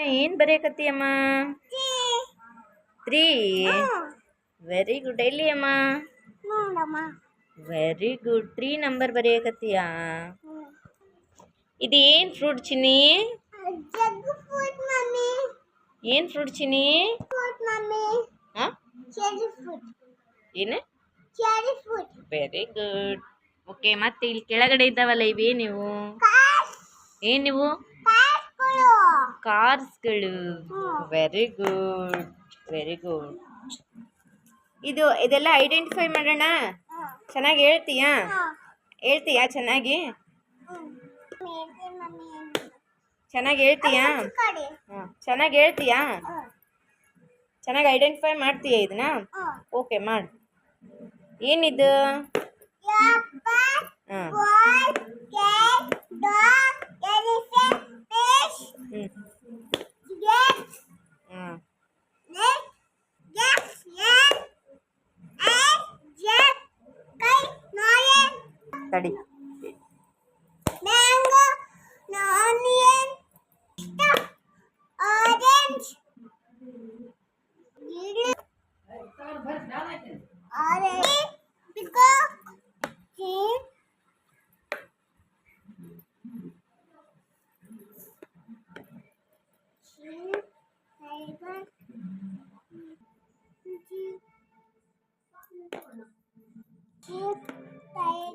ಏನು ಬರೆಯಕತ್ತೀಯಮ್ಮ three. Very good ಎಲ್ಲಿ ಅಮ್ಮ? ವೆರಿ ಗುಡ್ ತ್ರೀ ನಂಬರ್ ಬರೆಯಕತ್ತೀಯಾ? ಇದು ಏನ್ ಫ್ರೂಟ್ ಚಿನ್ನಿ? ಏನ್ ಫ್ರೂಟ್ ಫುಡ್ ಏನು? ವೆರಿ ಗುಡ್ ಓಕೆ ಮತ್ತೆ ಇಲ್ಲಿ ಕೆಳಗಡೆ ಇದ್ದಾವಲ್ಲ ಇವೇ ನೀವು? ಕಾರ್ಸ್ಗಳು. ವೆರಿ ಗುಡ್ ವೆರಿ ಗುಡ್ ಇದು ಇದೆಲ್ಲ ಐಡೆಂಟಿಫೈ ಮಾಡೋಣ? ಚೆನ್ನಾಗಿ ಹೇಳ್ತೀಯಾ? ಹೇಳ್ತೀಯಾ ಚೆನ್ನಾಗಿ? ಚೆನ್ನಾಗಿ ಹೇಳ್ತೀಯಾ? ಚೆನ್ನಾಗಿ ಹೇಳ್ತೀಯಾ? ಚೆನ್ನಾಗಿ ಐಡೆಂಟಿಫೈ ಮಾಡ್ತೀಯಾ ಇದನ್ನ? ಓಕೆ ಮಾಡು. ಏನಿದು? ಯಪ್ಪ ಹಾಂ. ತಡಿ mango onion orange orange peacock came Thank you.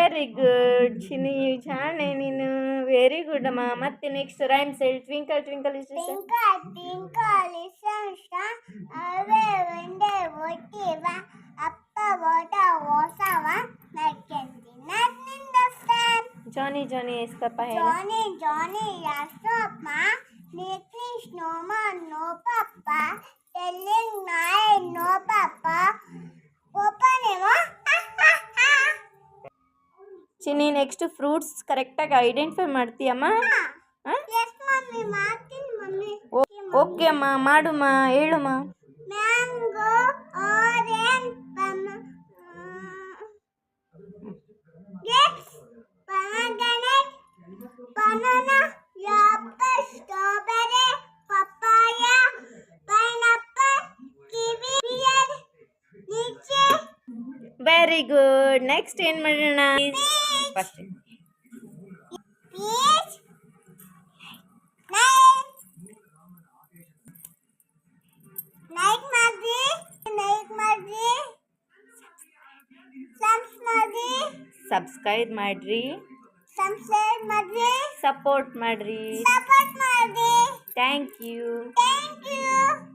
Very good ಚಿನ್ನಿ ಜಾಣೆ ನೀನು ವೆರಿ ಗುಡ್ ಅಮ್ಮ ಮತ್ತೆ ನೆಕ್ಸ್ಟ್ ರೈಮ್ಸ್ ಹೇಳಿ ಟ್ವಿಂಕಲ್ ಟ್ವಿಂಕಲ್ ಇಷ್ಟು Twinkle, twinkle, little star, away when they would ಅಪ್ಪ ಓಟ ಓಸವ ನಕ್ಕೆಂದಿ ನನ್ನಿಂದ ಸ್ಟ್ಯಾನ್ ಜಾನಿ ಜಾನಿ ಎಸ್ಕಪ್ಪ ಹೇಳ Johnny, Johnny, yes, ಚಿನ್ನಿ ನೆಕ್ಸ್ಟ್ ಫ್ರೂಟ್ಸ್ ಕರೆಕ್ಟಾಗಿ ಐಡೆಂಟಿಫೈ ಮಾಡ್ತೀಯಮ್ಮ. ಓಕೆ ಅಮ್ಮ ಮಾಡುಮ್ಮ ಹೇಳುಮ್ಮ. ವೆರಿ ಗುಡ್ ನೆಕ್ಸ್ಟ್ ಏನು ಮಾಡೋಣ first peach, nine, night maggi, night maggi, some maggi, subscribe ಮಾಡ್ರಿ some slide maggi, ಸಪೋರ್ಟ್ ಮಾಡ್ರಿ support maggi. Thank you Thank you.